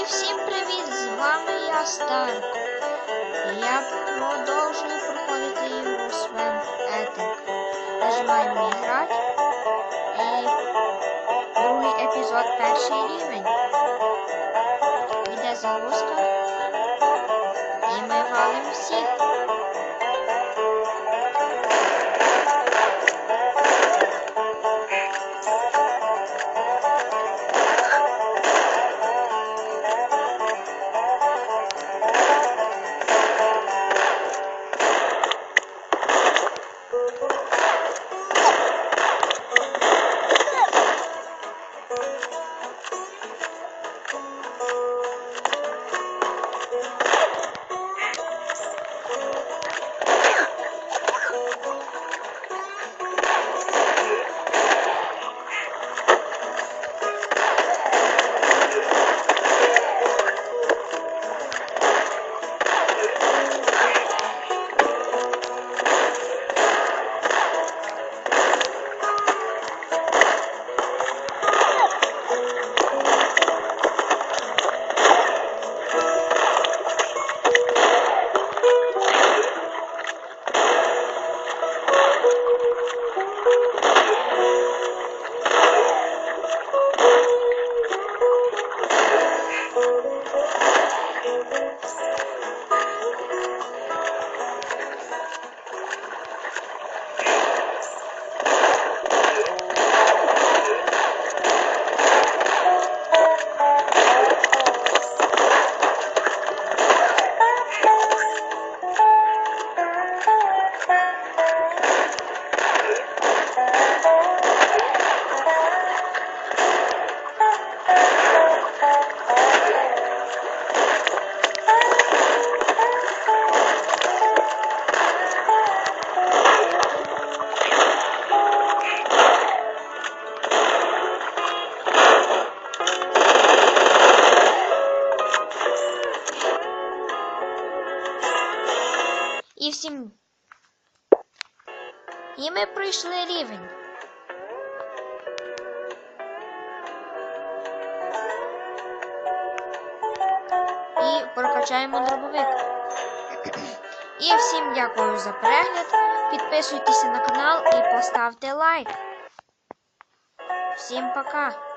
І всім привіт! З вами я Старко. Я продовжую проходити ігру Свен Етик. Нажимаємо грати. І другий епізод, перший рівень. Іде загрузка. І ми валимо всіх. І всім. І ми пройшли рівень. І прокачаємо дробовик. І всім дякую за перегляд. Підписуйтеся на канал і поставте лайк. Всім пока!